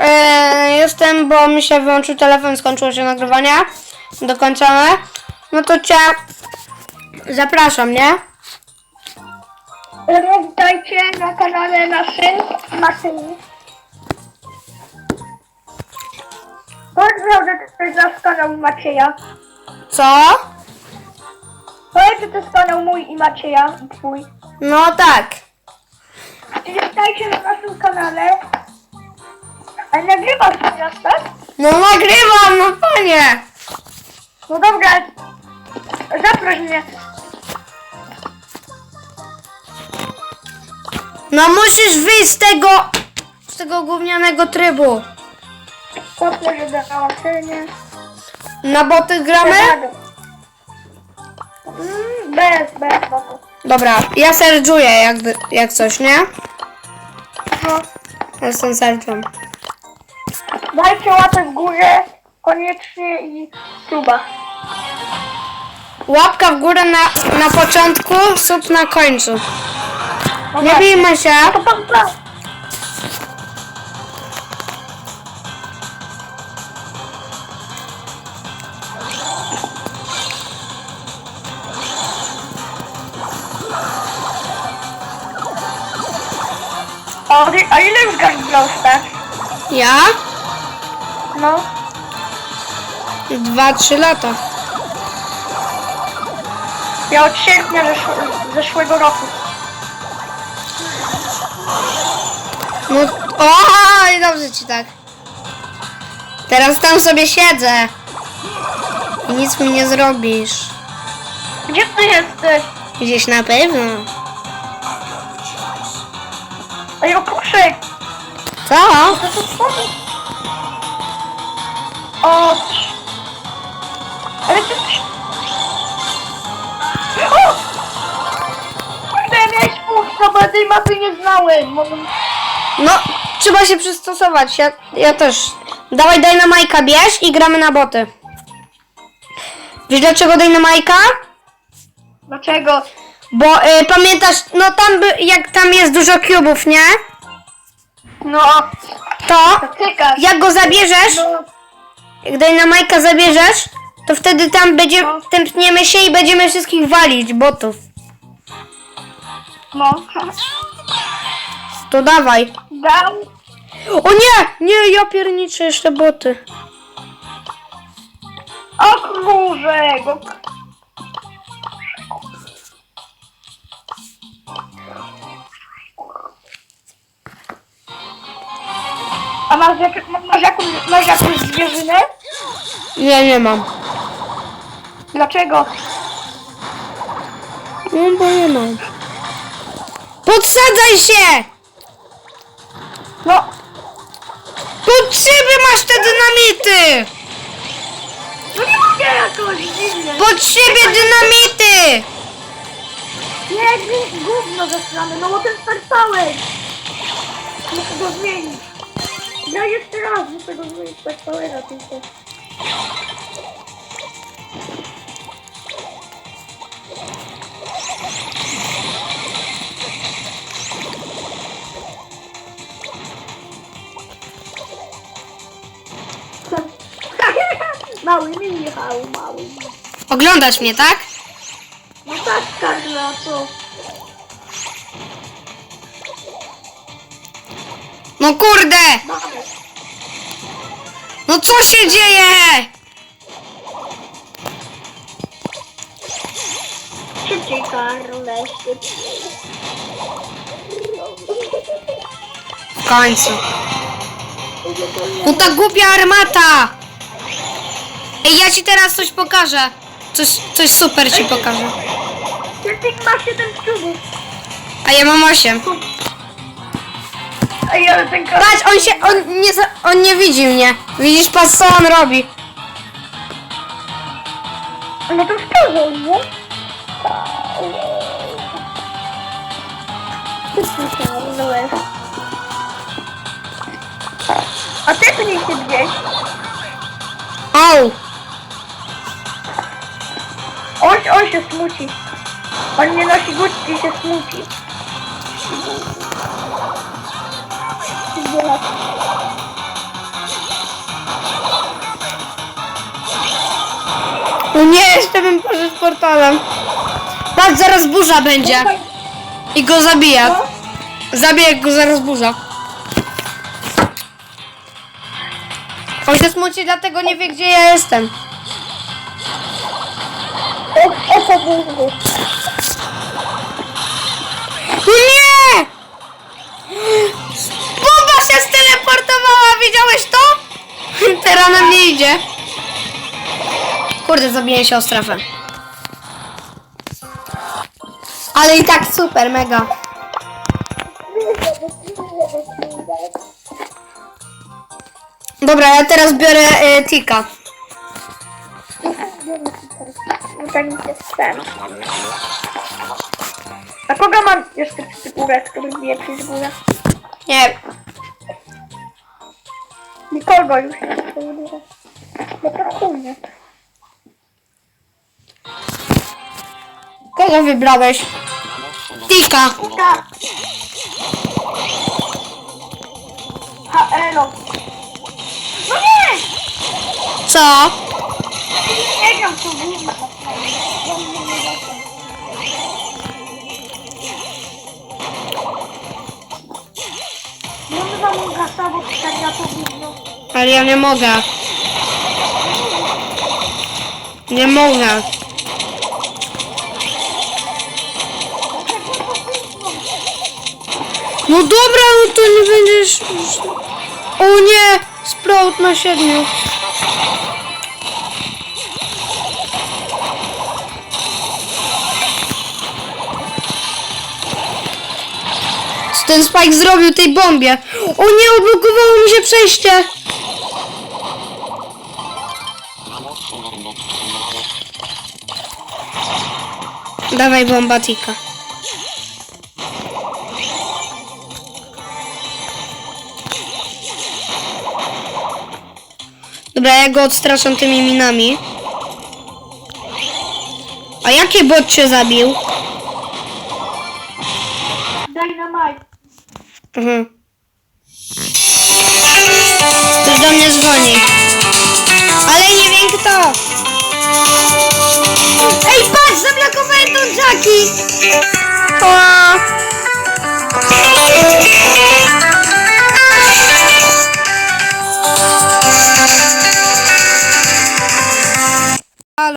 e, jestem, bo mi się wyłączył telefon, skończyło się nagrywanie. Dokończamy. No to cię zapraszam, nie? Witajcie na kanale naszym Maszyni. Powiedz prawdę, to jest nasz kanał Macieja. Co? Powiedz, że to jest kanał mój i Macieja, i twój. No tak. Witajcie na naszym kanale. A nagrywasz teraz, tak? No nagrywam, no panie. No dobra, zaproś mnie. No musisz wyjść z tego, z tego gównianego trybu. Poproszę, że na maszynie. Na boty gramy? Mm, bez, bez, boku. Dobra, ja serduję jakby, jak coś, nie? No. Ja Jestem serczem. Dajcie łapę w górę, koniecznie i suba. Łapka w górę na, na początku, sub na końcu. No Nie właśnie. bijmy się. To plan. A, ile już grasz w Brawl Stars? Ja? No. Dwa, trzy lata. Ja od sierpnia zesz- zeszłego roku. No, o, i dobrze ci tak. Teraz tam sobie siedzę. I nic mi nie zrobisz. Gdzie ty jesteś? Gdzieś na pewno. Ej, opuszczaj! Co? O! Ale ty. O! Kurde, miałeś fuchsa, bo ja tej mapy nie znałem. Mogę... No, trzeba się przystosować. Ja, ja też. Dawaj Dynamajka, bierz i gramy na boty. Wiesz dlaczego Dynamajka? Dlaczego? Bo y, pamiętasz, no tam by, jak tam jest dużo kubów, nie? No, To jak go zabierzesz, No, jak Dynamajka zabierzesz, to wtedy tam będzie, No. tępniemy się i będziemy wszystkich walić, botów. no. To dawaj. Dał. O nie, nie, ja pierniczę jeszcze boty. O kurze, go... A masz, jak, masz, jakąś, masz jakąś zwierzynę? Nie, nie mam. Dlaczego? No bo nie mam. Podsadzaj się! No, Pod siebie masz te dynamity! no nie mogę jakoś dziwnie. Pod siebie dynamity! Nie, gó- gówno zasrane, no bo ten startałeś. Muszę go zmienić. Ja jeszcze raz muszę go zmienić startałera tylko. Mały Michał, mały. Oglądasz mnie, tak? No tak, Karla, co? No kurde! Mamy. No co się dzieje? Szybciej, Karle, szybciej. W końcu. No ta głupia armata! Ej, ja ci teraz coś pokażę. Coś, coś super ci pokażę. Ty masz 7 czubów. A ja mam 8. Ej, ale ten. Patrz, on się, on nie, za- on nie widzi mnie. Widzisz, patrz co on robi. No to wskazał, nie? A ty tu nie się gdzieś. Au! On, on się smuci. On nie nosi gućki i się smuci. wybiegać. No nie, jeszcze bym poszedł portalem. Patrz, zaraz burza będzie. I go zabija. Zabije go zaraz burza. On się smuci, dlatego nie wie, gdzie ja jestem. O, o, o, o, o. Kurde, zabiję się o strefę. Ale i tak super, mega. Dobra, ja teraz biorę y, Tika. No mi się stanie. A kogo mam jeszcze przy górę, który bije przy górę? Nie, Nikogo już nie. No to chuj kogo wybrałeś? Tika. Ha, elo. No nie! Co? Nie gram gówno. Wam gasa, bo tak ja to gówno. Ale ja nie mogę. Nie mogę. No dobra, no to nie będziesz... O nie! Sprout na siedmiu. Co ten Spike zrobił tej bombie? O nie, odblokowało mi się przejście! Dawaj bombatika. Dobra, ja go odstraszam tymi minami. A jaki bot cię zabił? Dynamite. Mhm. Ktoś do mnie dzwoni. Ale nie wiem kto. Ej, patrz, zablokowałem tą Jackie. O.